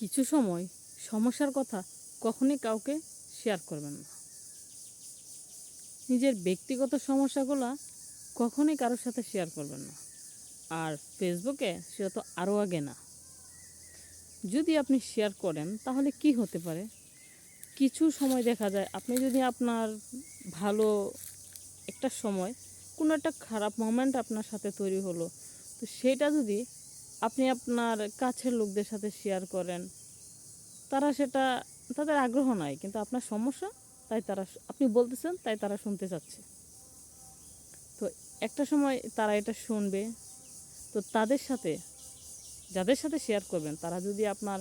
কিছু সময় সমস্যার কথা কখনই কাউকে শেয়ার করবেন না। নিজের ব্যক্তিগত সমস্যাগুলো কখনই কারোর সাথে শেয়ার করবেন না। আর ফেসবুকে সেটা তো আরও আগে না। যদি আপনি শেয়ার করেন, তাহলে কি হতে পারে? কিছু সময় দেখা যায়, আপনি যদি আপনার ভালো একটা সময়, কোনো একটা খারাপ মোমেন্ট আপনার সাথে তৈরি হলো, তো সেটা যদি আপনি আপনার কাছের লোকদের সাথে শেয়ার করেন। তারা সেটা, তাদের আগ্রহ নাই, কিন্তু আপনার সমস্যা, তাই তারা আপনি বলতেছেন, তাই তারা শুনতে চাচ্ছে। তো একটা সময় তারা এটা শুনবে, তো তাদের সাথে, যাদের সাথে শেয়ার করবেন, তারা যদি আপনার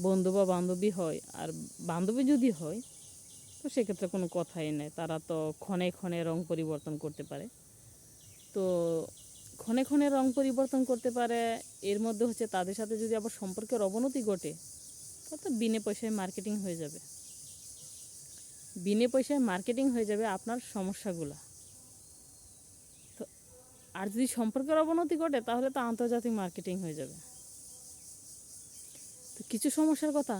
বন্ধু বা বান্ধবী হয়, আর বান্ধবী যদি হয়, তো সেক্ষেত্রে কোনো কথাই নেই। তারা তো ক্ষণে ক্ষণে রং পরিবর্তন করতে পারে। তো ক্ষণে ক্ষণে রং পরিবর্তন করতে পারে, এর মধ্যে হচ্ছে তাদের সাথে যদি আবার সম্পর্কের অবনতি ঘটে তো বিনে পয়সায় মার্কেটিং হয়ে যাবে। বিনে পয়সায় মার্কেটিং হয়ে যাবে আপনার সমস্যাগুলো। তো আর যদি সম্পর্কের অবনতি ঘটে, তাহলে তো আন্তর্জাতিক মার্কেটিং হয়ে যাবে। তো কিছু সমস্যার কথা,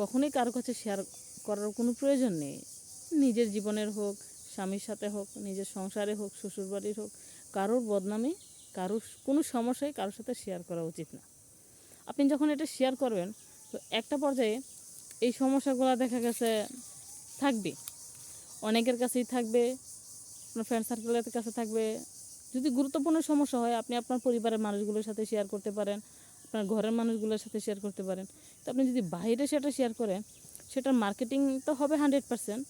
কখনোই কারও কাছে শেয়ার করার কোনো প্রয়োজন নেই। নিজের জীবনের হোক, স্বামীর সাথে হোক, নিজের সংসারে হোক, শ্বশুরবাড়ির হোক, কারোর বদনামে কারোর কোনো সমস্যায় কারোর সাথে শেয়ার করা উচিত না। আপনি যখন এটা শেয়ার করবেন, তো একটা পর্যায়ে এই সমস্যাগুলো দেখা গেছে থাকবে। অনেকের কাছেই থাকবে, আপনার ফ্রেন্ড সার্কেলের কাছে থাকবে। যদি গুরুত্বপূর্ণ সমস্যা হয়, আপনি আপনার পরিবারের মানুষগুলোর সাথে শেয়ার করতে পারেন, আপনার ঘরের মানুষগুলোর সাথে শেয়ার করতে পারেন। তো আপনি যদি বাইরে সেটা শেয়ার করেন, সেটার মার্কেটিং তো হবে হান্ড্রেড পারসেন্ট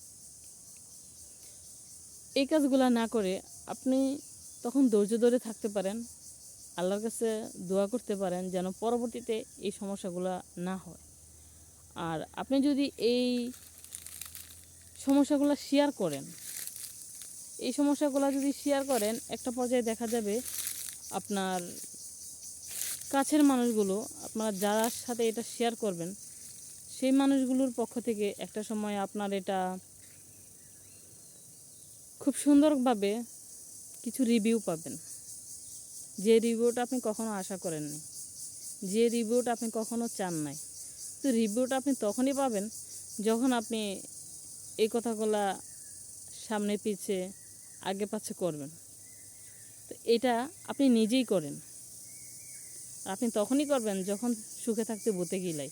এই কাজগুলো না করে আপনি তখন ধৈর্য ধরে থাকতে পারেন, আল্লাহর কাছে দোয়া করতে পারেন যেন পরবর্তীতে এই সমস্যাগুলো না হয়। আর আপনি যদি এই সমস্যাগুলো শেয়ার করেন, এই সমস্যাগুলো যদি শেয়ার করেন, একটা পর্যায়ে দেখা যাবে আপনার কাছের মানুষগুলো, আপনার যার সাথে এটা শেয়ার করবেন, সেই মানুষগুলোর পক্ষ থেকে একটা সময় আপনার এটা খুব সুন্দরভাবে কিছু রিভিউ পাবেন। যে রিভিউটা আপনি কখনো আশা করেননি, যে রিভিউটা আপনি কখনো চান নাই, তো রিভিউটা আপনি তখনই পাবেন যখন আপনি এই কথাগুলা সামনে পিছে আগে পাচ্ছে করবেন। তো এটা আপনি নিজেই করেন। আপনি তখনই করবেন যখন সুখে থাকতে বতে গিলাই।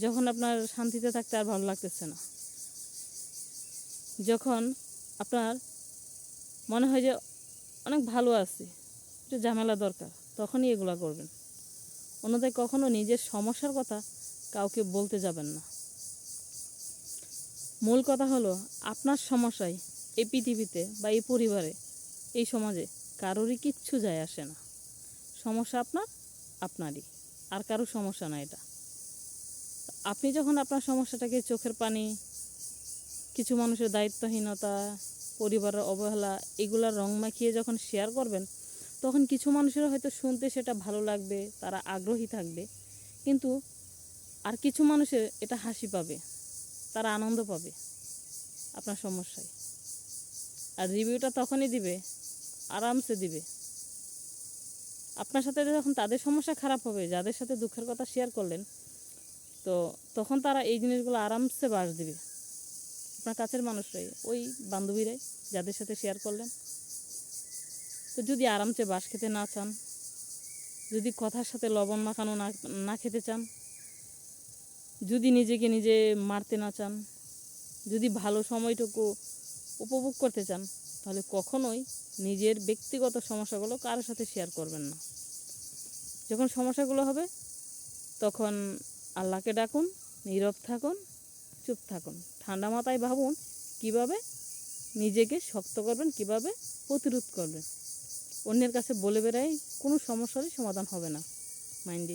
যখন আপনার শান্তিতে থাকতে আর ভালো লাগতেছে না। যখন আপনার মনে হয় যে অনেক ভালো আছি, একটু ঝামেলা দরকার, তখনই এগুলো করবেন। অন্যথায় কখনো নিজের সমস্যার কথা কাউকে বলতে যাবেন না। মূল কথা হলো, আপনার সমস্যায় এই পৃথিবীতে বা এই পরিবারে, এই সমাজে কারোরই কিচ্ছু যায় আসে না। সমস্যা আপনার, আপনারই, আর কারও সমস্যা না এটা। আপনি যখন আপনার সমস্যাটাকে চোখের পানি, কিছু মানুষের দায়িত্বহীনতা পরিবারের অবহেলা, এগুলার রং মাখিয়ে যখন শেয়ার করবেন, তখন কিছু মানুষের হয়তো শুনতে সেটা ভালো লাগবে, তারা আগ্রহী থাকবে। কিন্তু আর কিছু মানুষের এটা হাসি পাবে, তারা আনন্দ পাবে আপনার সমস্যায়। আর রিভিউটা তখনই দিবে, আরামসে দিবে। আপনার সাথে যখন তাদের সমস্যা খারাপ হবে, যাদের সাথে দুঃখের কথা শেয়ার করলেন, তো তখন তারা এই জিনিসগুলো আরামসে বাস দিবে। আপনার কাছের মানুষরাই, ওই বান্ধবীরাই যাদের সাথে শেয়ার করলেন। তো যদি আরামসে বাস খেতে না চান, যদি কথার সাথে লবণ মাখানো না না খেতে চান, যদি নিজেকে নিজে মারতে না চান, যদি ভালো সময়টুকু উপভোগ করতে চান, তাহলে কখনোই নিজের ব্যক্তিগত সমস্যাগুলো কারোর সাথে শেয়ার করবেন না। যখন সমস্যাগুলো হবে, তখন আল্লাহকে ডাকুন, নীরব থাকুন চুপ থাকুন। ঠান্ডা মাথায় ভাবুন কীভাবে নিজেকে শক্ত করবেন, কীভাবে প্রতিরোধ করবেন। অন্যের কাছে বলে বেড়াই কোনো সমস্যারই সমাধান হবে না, মাইন্ড।